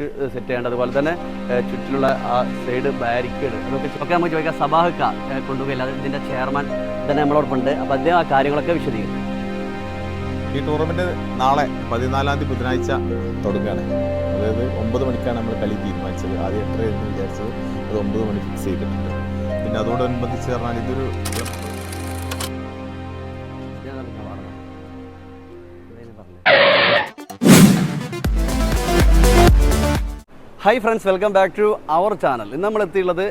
Post set ചെയ്യേണ്ടത്. അതുപോലെ തന്നെ ചുറ്റിലുള്ള ആ സൈഡ് ബാരിക്കേഡ് അതൊക്കെ ഒക്കെ നമുക്ക് ചോദിക്കാം സഭാഹക്ക കൊണ്ടുപോയില്ല. ഇതിന്റെ ചെയർമാൻ തന്നെ നമ്മളോടൊപ്പമുണ്ട്. അപ്പോൾ അദ്ദേഹം ആ കാര്യങ്ങളൊക്കെ വിശദീകരിക്കും. ഈ ടൂർണമെന്റ് നാളെ പതിനാലാം തീയതി ബുധനാഴ്ച തുടങ്ങുകയാണ്. അതായത് ഒമ്പത് മണിക്കാണ് നമ്മൾ കളി തീരുമാനിച്ചത്. ആദ്യം എട്ടര എന്ന് വിചാരിച്ചത്. അത് ഒമ്പത് മണി ഫിക്സ് ചെയ്തിട്ടുണ്ട്. പിന്നെ അതോടനുബന്ധിച്ച് പറഞ്ഞാൽ ഇതൊരു hi friends welcome back to our channel ഇന്ന് നമ്മൾ എത്തിയുള്ളത്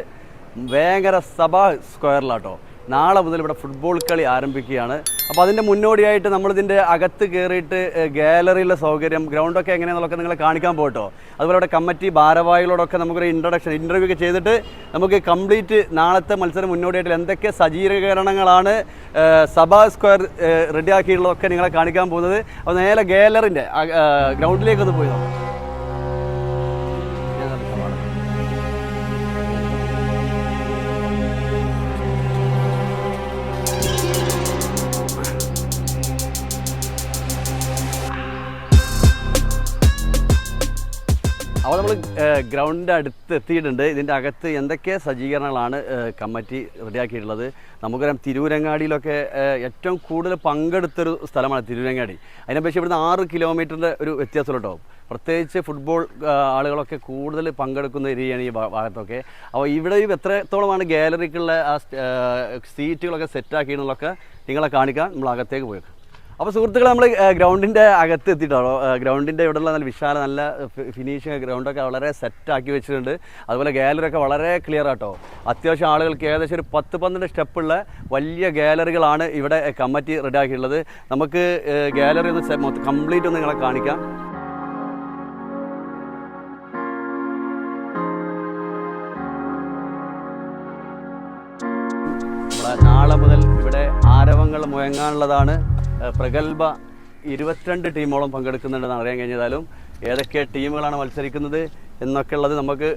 വേങ്ങര സഭാ സ്ക്വയറിലാട്ടോ. നാളെ മുതൽ ഇവിടെ ഫുട്ബോൾ കളി ആരംഭിക്കുകയാണ്. അപ്പോൾ അതിന്റെ മുന്നോടിയായിട്ട് നമ്മളിതിന്റെ അകത്ത് കയറിയിട്ട് ഗാലറിയിലെ സൗകര്യം ഗ്രൗണ്ടൊക്കെ എങ്ങനെയാണെന്നുള്ളതൊക്കെ നിങ്ങളെ കാണിക്കാൻ പോട്ടോ അതുപോലെ ഇവിടെ കമ്മിറ്റി ഭാരവാഹികളോടൊക്കെ നമുക്കൊരു ഇൻട്രൊഡക്ഷൻ ഇന്റർവ്യൂ ഒക്കെ ചെയ്തിട്ട് നമുക്ക് കംപ്ലീറ്റ് നാളത്തെ മത്സരം മുന്നോടിയായിട്ട് എന്തൊക്കെ സജ്ജീകരണങ്ങളാണ് സഭാ സ്ക്വയർ റെഡിയാക്കിയിട്ടുള്ളതൊക്കെ നിങ്ങളെ കാണിക്കാൻ പോകുന്നത്. അപ്പോൾ നേരെ ഗാലറിന്റെ ഗ്രൗണ്ടിലേക്കൊന്ന് പോയി നോക്കാം. അപ്പോൾ നമ്മൾ ഗ്രൗണ്ടിന്റെ അടുത്ത് എത്തിയിട്ടുണ്ട്. ഇതിന്റെ അകത്ത് എന്തൊക്കെ സജ്ജീകരണങ്ങളാണ് കമ്മിറ്റി റെഡിയാക്കിയിട്ടുള്ളത്? നമുക്കറിയാം തിരൂരങ്ങാടിയിലൊക്കെ ഏറ്റവും കൂടുതൽ പങ്കെടുത്തൊരു സ്ഥലമാണ് തിരൂരങ്ങാടി. അതിനെപ്പറ്റി ഇവിടുന്ന് ആറ് കിലോമീറ്ററിന്റെ ഒരു വ്യത്യാസമുള്ളൂ പ്രത്യേകിച്ച് ഫുട്ബോൾ ആളുകളൊക്കെ കൂടുതൽ പങ്കെടുക്കുന്ന ഏരിയയാണ് ഈ ഭാഗത്തൊക്കെ. അപ്പോൾ ഇവിടെ എത്രത്തോളമാണ് ഗാലറിക്കുള്ള ആ സ്റ്റ്- ആ, സീറ്റുകളൊക്കെ സെറ്റാക്കിയെന്നുള്ളതൊക്കെ നിങ്ങളെ കാണിക്കാൻ നമ്മൾ അകത്തേക്ക് പോയേക്കാം. അപ്പോൾ സുഹൃത്തുക്കളെ നമ്മൾ ഗ്രൗണ്ടിന്റെ അകത്ത് എത്തിയിട്ടാണോ? ഗ്രൗണ്ടിന്റെ ഇവിടെയുള്ള നല്ല വിശാല നല്ല ഫിനിഷിങ് ഗ്രൗണ്ടൊക്കെ വളരെ സെറ്റാക്കി വെച്ചിട്ടുണ്ട്. അതുപോലെ ഗാലറി ഒക്കെ വളരെ ക്ലിയർ ആട്ടോ. അത്യാവശ്യം ആളുകൾക്ക് ഏകദേശം ഒരു പത്ത് പന്ത്രണ്ട് സ്റ്റെപ്പുള്ള വലിയ ഗാലറികളാണ് ഇവിടെ കമ്മിറ്റി റെഡിയാക്കിയിട്ടുള്ളത് നമുക്ക് ഗാലറി ഒന്ന് കംപ്ലീറ്റ് ഒന്ന് നിങ്ങളെ കാണിക്കാം. നാളെ മുതൽ ഇവിടെ ആരവങ്ങൾ മുഴങ്ങാനുള്ളതാണ്. പ്രഗത്ഭ ഇരുപത്തിരണ്ട് ടീമോളം പങ്കെടുക്കുന്നുണ്ടെന്ന് അറിയാൻ കഴിഞ്ഞതാലും ഏതൊക്കെ ടീമുകളാണ് മത്സരിക്കുന്നത് എന്നൊക്കെ ഉള്ളത് നമുക്ക്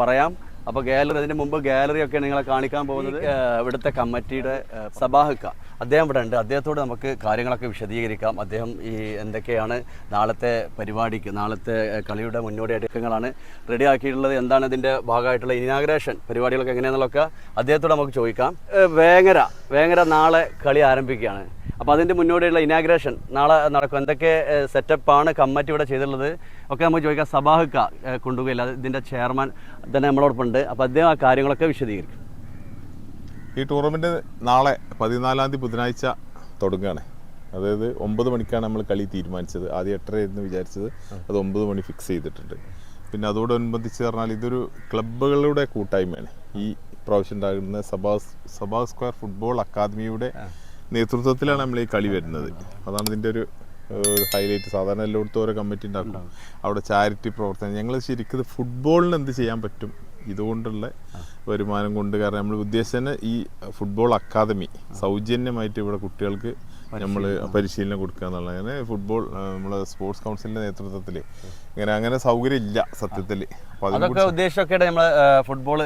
പറയാം. അപ്പോൾ ഗാലറി അതിന് മുമ്പ് ഗാലറി ഒക്കെ നിങ്ങളെ കാണിക്കാൻ പോകുന്നത് ഇവിടുത്തെ കമ്മിറ്റിയുടെ സബാഹക്ക അദ്ദേഹം ഇവിടെ ഉണ്ട്. അദ്ദേഹത്തോട് നമുക്ക് കാര്യങ്ങളൊക്കെ വിശദീകരിക്കാം. അദ്ദേഹം ഈ എന്തൊക്കെയാണ് നാളത്തെ പരിപാടിക്ക് നാളത്തെ കളിയുടെ മുന്നോടി അടുക്കങ്ങളാണ് റെഡി ആക്കിയിട്ടുള്ളത്. എന്താണ് ഇതിന്റെ ഭാഗമായിട്ടുള്ള ഇനാഗ്രേഷൻ പരിപാടികളൊക്കെ എങ്ങനെയാണെന്നുള്ളതൊക്കെ അദ്ദേഹത്തോട് നമുക്ക് ചോദിക്കാം. വേങ്ങര വേങ്ങര നാളെ കളി ആരംഭിക്കുകയാണ്. അപ്പോൾ അതിന്റെ മുന്നോടിയുള്ള ഇനാഗ്രേഷൻ നാളെ നടക്കും. എന്തൊക്കെ സെറ്റപ്പാണ് കമ്മിറ്റി ഇവിടെ ചെയ്തിട്ടുള്ളത്? ഒക്കെ നമുക്ക് ചോദിക്കാം. സബാഹുക്ക കൊണ്ടുപോയില്ല? ഇതിന്റെ ചെയർമാൻ തന്നെ നമ്മളോടൊപ്പം ഉണ്ട് അപ്പോൾ അദ്ദേഹം ആ കാര്യങ്ങളൊക്കെ വിശദീകരിക്കും. ഈ ടൂർണമെന്റ് നാളെ പതിനാലാം തീയതി ബുധനാഴ്ച തുടങ്ങുകയാണ്. അതായത് ഒമ്പത് മണിക്കാണ് നമ്മൾ കളി തീരുമാനിച്ചത്. ആദ്യം എട്ടര എന്ന് വിചാരിച്ചത്. അത് ഒമ്പത് മണി ഫിക്സ് ചെയ്തിട്ടുണ്ട്. പിന്നെ അതോടനുബന്ധിച്ച് പറഞ്ഞാൽ ഇതൊരു ക്ലബ്ബുകളുടെ കൂട്ടായ്മയാണ്. ഈ പ്രാവശ്യം ഉണ്ടാകുന്ന സഭാ സഭാ സ്ക്വയർ ഫുട്ബോൾ അക്കാദമിയുടെ നേതൃത്വത്തിലാണ് നമ്മൾ ഈ കളി വരുന്നത്. അതാണ് ഇതിന്റെ ഒരു ഹൈലൈറ്റ് സാധാരണ എല്ലായിടത്തും ഓരോ കമ്മിറ്റി ഉണ്ടാക്കും. അവിടെ ചാരിറ്റി പ്രവർത്തനം. ഞങ്ങൾ ശരിക്കും ഫുട്ബോളിന് എന്ത് ചെയ്യാൻ പറ്റും? ഇതുകൊണ്ടുള്ള വരുമാനം കൊണ്ട് കാരണം നമ്മൾ ഉദ്ദേശിച്ച ഈ ഫുട്ബോൾ അക്കാദമി സൗജന്യമായിട്ട് ഇവിടെ കുട്ടികൾക്ക് നമ്മൾ പരിശീലനം. കൊടുക്കുക എന്നുള്ളത്. അങ്ങനെ ഫുട്ബോൾ നമ്മളെ സ്പോർട്സ് കൗൺസിലിന്റെ നേതൃത്വത്തിൽ ഇങ്ങനെ അങ്ങനെ സൗകര്യം ഇല്ല സത്യത്തിൽ അതൊക്കെ ഉദ്ദേശമൊക്കെയാണ് നമ്മൾ ഫുട്ബോൾ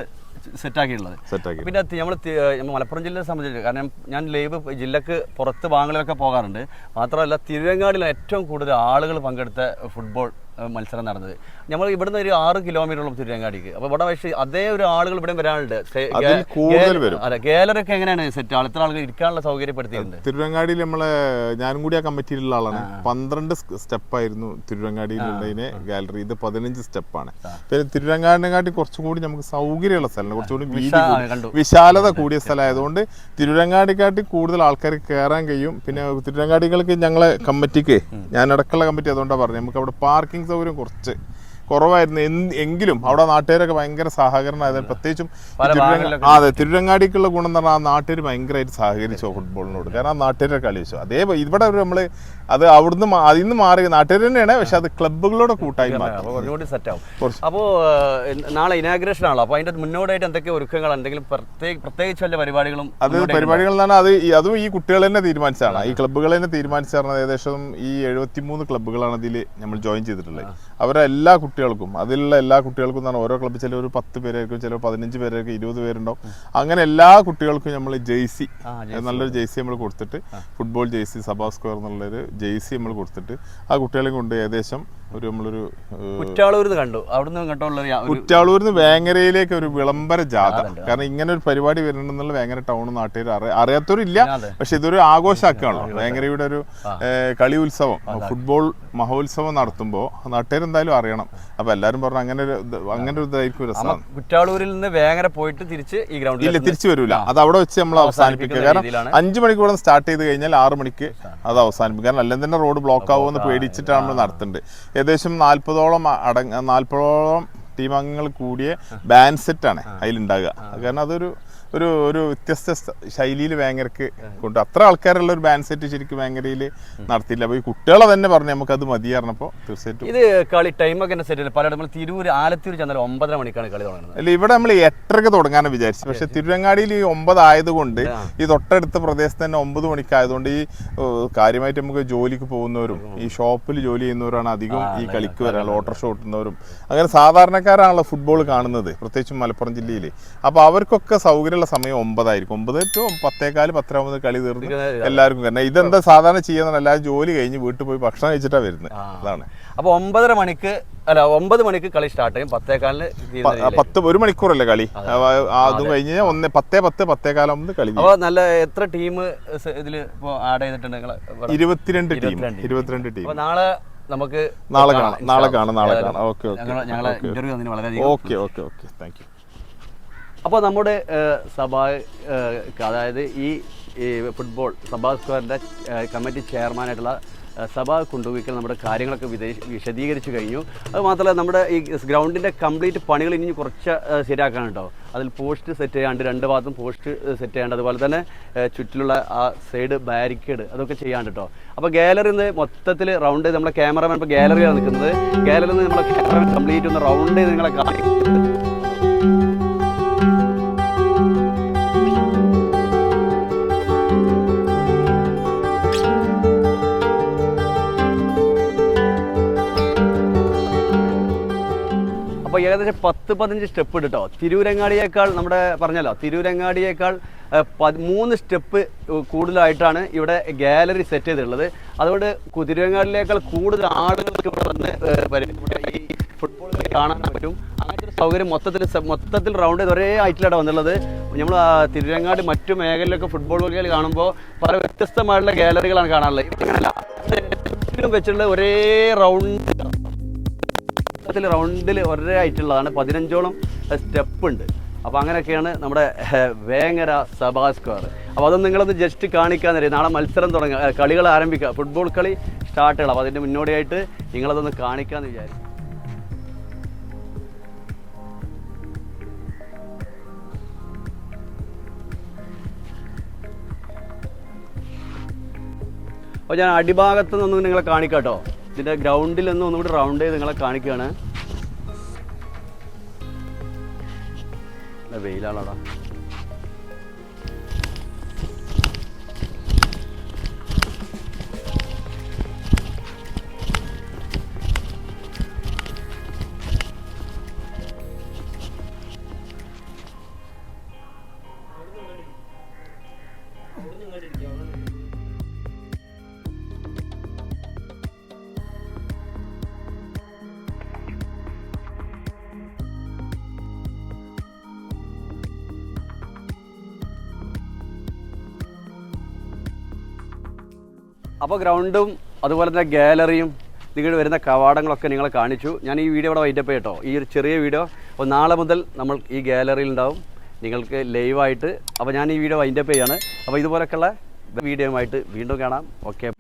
സെറ്റാക്കിയിട്ടുള്ളത്. സെറ്റാക്കി പിന്നെ നമ്മൾ മലപ്പുറം ജില്ലയെ സംബന്ധിച്ച് കാരണം ഞാൻ ലൈവ് ജില്ലക്ക് പുറത്ത് വാങ്ങലൊക്കെ പോകാറുണ്ട്. മാത്രമല്ല തിരുവങ്ങാടിൽ ഏറ്റവും കൂടുതൽ ആളുകൾ പങ്കെടുത്ത ഫുട്ബോൾ മത്സരം നടന്നത്. നമ്മൾ ഇവിടുന്ന് ഒരു ആറ് കിലോമീറ്ററോളം തിരുവങ്ങാടിക്ക് അപ്പോൾ ഇവിടെ പക്ഷേ അതേ ഒരു ആളുകൾ ഇവിടെ വരാനുണ്ട് സെ- അതിൽ ഗേ- കൂടുതൽ ഗേ- വരും. അതെ ഗാലറി ഒക്കെ എങ്ങനെയാണ് സെറ്റ് ആൾ ഇത്ര ആളുകൾ ഇരിക്കാനുള്ള സൗകര്യപ്പെടുത്തിയിട്ടുണ്ട്. തിരുവങ്ങാടിയിൽ നമ്മളെ ഞാനും കൂടി ആ കമ്മിറ്റിയിലുള്ള ആളാണ്. പന്ത്രണ്ട് സ്റ്റെപ്പായിരുന്നു തിരുവങ്ങാടിയിലുള്ളതിനെ ഗാലറി. ഇത് പതിനഞ്ച് സ്റ്റെപ്പാണ്. പിന്നെ തിരുവങ്ങാടിനെക്കാട്ടി കുറച്ചും കൂടി നമുക്ക് സൗകര്യമുള്ള സ്ഥലമാണ്. കുറച്ചുകൂടി വീതി കൂടി- വിശാലത കൂടിയ സ്ഥലമായതുകൊണ്ട് തിരുവങ്ങാടിക്കാട്ടി കൂടുതൽ ആൾക്കാർ കയറാൻ കഴിയും. പിന്നെ തിരുവങ്ങാടികൾക്ക് ഞങ്ങളെ കമ്മിറ്റിക്ക് ഞാൻ അടക്കമുള്ള കമ്മിറ്റി അതുകൊണ്ടാണ് പറഞ്ഞത്. നമുക്ക് അവിടെ പാർക്കിംഗ് സൗകര്യം കുറച്ച്. കുറവായിരുന്നു. എങ്കിലും അവിടെ നാട്ടുകാരൊക്കെ ഭയങ്കര സഹകരണമായിരുന്നു. പ്രത്യേകിച്ചും അതെ തിരുരങ്ങാടിക്കുള്ള ഗുണം എന്ന് പറഞ്ഞാൽ ആ നാട്ടുകാർ ഭയങ്കരമായിട്ട് സഹകരിച്ചു ഫുട്ബോളിനോട്. കാരണം ആ നാട്ടുകാരെ കളിച്ചു അതേ ഇവിടെ നമ്മൾ അത് അവിടുന്ന് അതിൽ നിന്ന് മാറി നാട്ടുകാർ തന്നെയാണ്. പക്ഷെ അത് ക്ലബുകളോട് കൂട്ടായി കുറച്ചുകൂടി സെറ്റ് ആവും. അപ്പോൾ നാളെ ഇനാഗ്രേഷൻ ആണല്ലോ. അപ്പോൾ അതിന്റെ മുന്നോടിയായിട്ട് എന്തൊക്കെ ഒരുക്കങ്ങൾ എന്തെങ്കിലും പ്രത്യേക പ്രത്യേകിച്ച് വല്ല പരിപാടികളും അത് പരിപാടികൾ എന്നാണ് അത് അതും ഈ കുട്ടികൾ തന്നെ തീരുമാനിച്ചതാണ്. ഈ ക്ലബ്ബുകൾ തന്നെ തീരുമാനിച്ചാണ് ഏകദേശം ഈ എഴുപത്തിമൂന്ന് ക്ലബ്ബുകളാണ് ഇതിൽ നമ്മൾ ജോയിൻ ചെയ്തിട്ടുള്ളത്. അവരെ എല്ലാ കുട്ടികൾക്കും അതിലുള്ള എല്ലാ കുട്ടികൾക്കും എന്ന് പറഞ്ഞാൽ ഓരോ ക്ലബ്ബ് ചില ഒരു പത്ത് പേരായിരിക്കും ചില പതിനഞ്ച് പേരായിരിക്കും ഇരുപത് പേരുണ്ടാവും. അങ്ങനെ എല്ലാ കുട്ടികൾക്കും നമ്മൾ ജെയ്സി നല്ലൊരു ജെയ്സി നമ്മൾ കൊടുത്തിട്ട് ഫുട്ബോൾ ജെയ്സി സഭാ സ്ക്വയർ എന്നുള്ളൊരു ജെയ്സി നമ്മൾ കൊടുത്തിട്ട് ആ കുട്ടികളെ കൊണ്ട് ഏകദേശം ഒരു നമ്മളൊരു കണ്ടു. അവിടുന്ന് കുറ്റാളൂരിന്ന് വേങ്ങരയിലേക്ക് ഒരു വിളംബര ജാഥ. കാരണം ഇങ്ങനെ ഒരു പരിപാടി വരുന്നുണ്ടെന്നുള്ള വേങ്ങര ടൗൺ നാട്ടുകാർ അറിയ അറിയാത്തവരില്ല. പക്ഷെ ഇതൊരു ആഘോഷമാക്കുകയാണല്ലോ വേങ്ങരയുടെ ഒരു കളി ഉത്സവം ഫുട്ബോൾ മഹോത്സവം നടത്തുമ്പോൾ നാട്ടുകാർ എന്തായാലും അറിയണം. അപ്പൊ എല്ലാരും പറഞ്ഞു അങ്ങനെ ഒരു അങ്ങനെ ഒരു ഇതായിരിക്കും രസം കുറ്റാളൂരിൽ നിന്ന് വേങ്ങര പോയിട്ട് തിരിച്ച് ഈ ഗ്രൗണ്ടിൽ ഇല്ല തിരിച്ചു വരില്ല അത് അവിടെ വെച്ച് നമ്മൾ അവസാനിപ്പിക്കുക. കാരണം. അഞ്ചു മണിക്ക് ഇവിടെ സ്റ്റാർട്ട് ചെയ്ത് കഴിഞ്ഞാൽ ആറ് മണിക്ക് അത് അവസാനിപ്പിക്കും. കാരണം അല്ലെങ്കിൽ തന്നെ റോഡ് ബ്ലോക്ക് ആവുമെന്ന് പേടിച്ചിട്ടാണ് നമ്മൾ നടത്തുന്നത് ഏകദേശം നാല്പതോളം അടങ്ങ നാല്പതോളം ടീം അംഗങ്ങൾ കൂടിയ ബാൻഡ് സെറ്റ് ആണ് അതിലുണ്ടാകുക കാരണം അതൊരു ഒരു ഒരു വ്യത്യസ്ത ശൈലിയിൽ വേങ്ങരക്ക് കൊണ്ട് അത്ര ആൾക്കാരുള്ള ഒരു ബാൻഡ് സെറ്റ് ശരിക്കും വേങ്ങരയിൽ നടത്തിയില്ല. അപ്പോൾ ഈ കുട്ടികളെ തന്നെ പറഞ്ഞു നമുക്ക് മതി പറഞ്ഞപ്പോൾ തീർച്ചയായിട്ടും. ഇത് കളി ടൈമൊക്കെ തന്നെ സെറ്റ് പലയിടം നമ്മൾ തിരൂർ ആലത്തൂർ ചെന്നാൽ ഒമ്പതര മണിക്കാണ് കളി തുടങ്ങുന്നത്. അല്ല ഇവിടെ നമ്മൾ എട്ടരക്ക് തുടങ്ങാനാണ് വിചാരിച്ചു പക്ഷെ തിരുവങ്ങാടിയിൽ ഈ ഒമ്പത് ആയതുകൊണ്ട് ഈ തൊട്ടടുത്ത പ്രദേശത്ത് തന്നെ ഒമ്പത് മണിക്കായതുകൊണ്ട് ഈ കാര്യമായിട്ട് നമുക്ക് ജോലിക്ക് പോകുന്നവരും ഈ ഷോപ്പിൽ ജോലി ചെയ്യുന്നവരാണ് അധികം ഈ കളിക്ക് വരാൻ ഓട്ടർഷോ ഓട്ടുന്നവരും. അങ്ങനെ സാധാരണക്കാരാണല്ലോ ഫുട്ബോൾ കാണുന്നത് പ്രത്യേകിച്ചും മലപ്പുറം ജില്ലയിൽ അപ്പോൾ അവർക്കൊക്കെ സൗകര്യമുള്ള സമയം ഒമ്പതായിരിക്കും. ഒമ്പത് ടു പത്തേക്കാൽ പത്തര ഒമ്പത് കളി തീർന്ന് എല്ലാവർക്കും കാരണം ഇതെന്താ സാധാരണ ചെയ്യുന്ന എല്ലാവരും ജോലി കഴിഞ്ഞ് വീട്ടിൽ പോയി ഭക്ഷണം കഴിച്ചിട്ടാണ് വരുന്നത്. അതാണ്. അപ്പൊ ഒമ്പതര മണിക്ക് അല്ല ഒമ്പത് മണിക്ക് കളി സ്റ്റാർട്ട് ചെയ്യും. പത്തേക്കാലിന്. പത്ത് ഒരു മണിക്കൂറല്ലേ കളി? അതും. കഴിഞ്ഞ് ഒന്ന് പത്തേ പത്ത് പത്തേകാലാകുമ്പോൾ കളി അപ്പോൾ നല്ല എത്ര ടീം ഇതിൽ ആഡ് ചെയ്തിട്ടുണ്ട് നിങ്ങൾ? ഇരുപത്തിരണ്ട് ടീം. ഇരുപത്തിരണ്ട് ടീം. നാളെ നമുക്ക് നാളെ കാണാം. നാളെ കാണാം നാളെ കാണാം. Okay okay. Okay okay. Okay thank you അപ്പോൾ നമ്മുടെ സഭ അതായത് ഈ ഫുട്ബോൾ സഭാ സ്ക്വയറിന്റെ കമ്മിറ്റി ചെയർമാനായിട്ടുള്ള സഭ കൊണ്ടുപോയിക്കൽ നമ്മുടെ കാര്യങ്ങളൊക്കെ വിശദീകരിച്ചു കഴിഞ്ഞു. അതുമാത്രമല്ല നമ്മുടെ ഈ ഗ്രൗണ്ടിന്റെ കംപ്ലീറ്റ് പണികൾ ഇനി കുറച്ച് ഏഹ്, ശരിയാക്കാൻ കേട്ടോ അതിൽ പോസ്റ്റ് സെറ്റ് ചെയ്യാണ്ട് രണ്ട് ഭാഗത്തും പോസ്റ്റ് സെറ്റ് ചെയ്യാണ്ട് അതുപോലെ തന്നെ ചുറ്റിലുള്ള ആ സൈഡ് ബാരിക്കേഡ് അതൊക്കെ ചെയ്യാണ്ട് കേട്ടോ അപ്പോൾ ഗാലറി നിന്ന് മൊത്തത്തിൽ റൗണ്ട് നമ്മുടെ ക്യാമറമാൻ ഇപ്പോൾ ഗാലറിയാണ് നിൽക്കുന്നത്. ഗാലറിയിൽ നിന്ന് നമ്മുടെ ക്യാമറമാൻ കംപ്ലീറ്റ് ഒന്ന് റൗണ്ട് നിങ്ങളെ കാണിക്കും. ഏകദേശം പത്ത് പതിനഞ്ച് സ്റ്റെപ്പ് കേട്ടോ തിരൂരങ്ങാടിയേക്കാൾ നമ്മുടെ പറഞ്ഞല്ലോ തിരൂരങ്ങാടിയേക്കാൾ മൂന്ന് സ്റ്റെപ്പ് കൂടുതലായിട്ടാണ് ഇവിടെ ഗാലറി സെറ്റ് ചെയ്തിട്ടുള്ളത്. അതുകൊണ്ട് തിരൂരങ്ങാടിയേക്കാൾ കൂടുതൽ ആളുകൾക്ക് ഇവിടെ വന്ന് ഈ ഫുട്ബോൾ കാണാൻ പറ്റും. അങ്ങനത്തെ ഒരു സൗകര്യം മൊത്തത്തിൽ മൊത്തത്തിൽ റൗണ്ട് ഒരേ ആയിട്ടിലാണ് വന്നുള്ളത് നമ്മൾ തിരുവങ്ങാട് മറ്റു മേഖലയിലൊക്കെ ഫുട്ബോൾ കളികൾ കാണുമ്പോൾ പല വ്യത്യസ്തമായിട്ടുള്ള ഗാലറികളാണ് കാണാറുള്ളത് വെച്ചിട്ടുള്ള ഒരേ റൗണ്ട് മൊത്തത്തിൽ റൗണ്ടിൽ ഒരേ ആയിട്ടുള്ളതാണ്. പതിനഞ്ചോളം സ്റ്റെപ്പ് ഉണ്ട് അപ്പോൾ അങ്ങനെയൊക്കെയാണ് നമ്മുടെ വേങ്ങര സഭാ സ്ക്വയർ. അപ്പോൾ അതൊന്നും നിങ്ങളൊന്ന് ജസ്റ്റ് കാണിക്കാൻ തരും നാളെ മത്സരം തുടങ്ങുക കളികൾ ആരംഭിക്കുക. ഫുട്ബോൾ കളി സ്റ്റാർട്ട് ചെയ്യണം. അപ്പോൾ അതിന്റെ മുന്നോടിയായിട്ട് നിങ്ങളതൊന്ന് കാണിക്കാമെന്ന് വിചാരിച്ചു. അപ്പോൾ ഞാൻ അടിഭാഗത്ത് നിന്നൊന്ന് നിങ്ങളെ കാണിക്കാം കേട്ടോ ഇതിന്റെ ഗ്രൗണ്ടിൽ നിന്ന് ഒന്നുകൂടി റൗണ്ട് ചെയ്ത് നിങ്ങളെ കാണിക്കുകയാണ്. വെയിലാണോടാ അപ്പോൾ ഗ്രൗണ്ടും അതുപോലെ തന്നെ ഗാലറിയും നിങ്ങൾ വരുന്ന കവാടങ്ങളൊക്കെ നിങ്ങളെ കാണിച്ചു. ഞാൻ ഈ വീഡിയോ ഇവിടെ വൈറ്റപ്പ് കേട്ടോ ഈ ഒരു ചെറിയ വീഡിയോ. അപ്പോൾ നാളെ മുതൽ നമ്മൾ ഈ ഗാലറിയിൽ ഉണ്ടാവും. നിങ്ങൾക്ക് ലൈവായിട്ട് അപ്പോൾ ഞാൻ ഈ വീഡിയോ വൈൻഡപ്പ് ചെയ്യാണ്. അപ്പോൾ ഇതുപോലൊക്കെയുള്ള വീഡിയോയുമായിട്ട് വീണ്ടും കാണാം. ഓക്കെ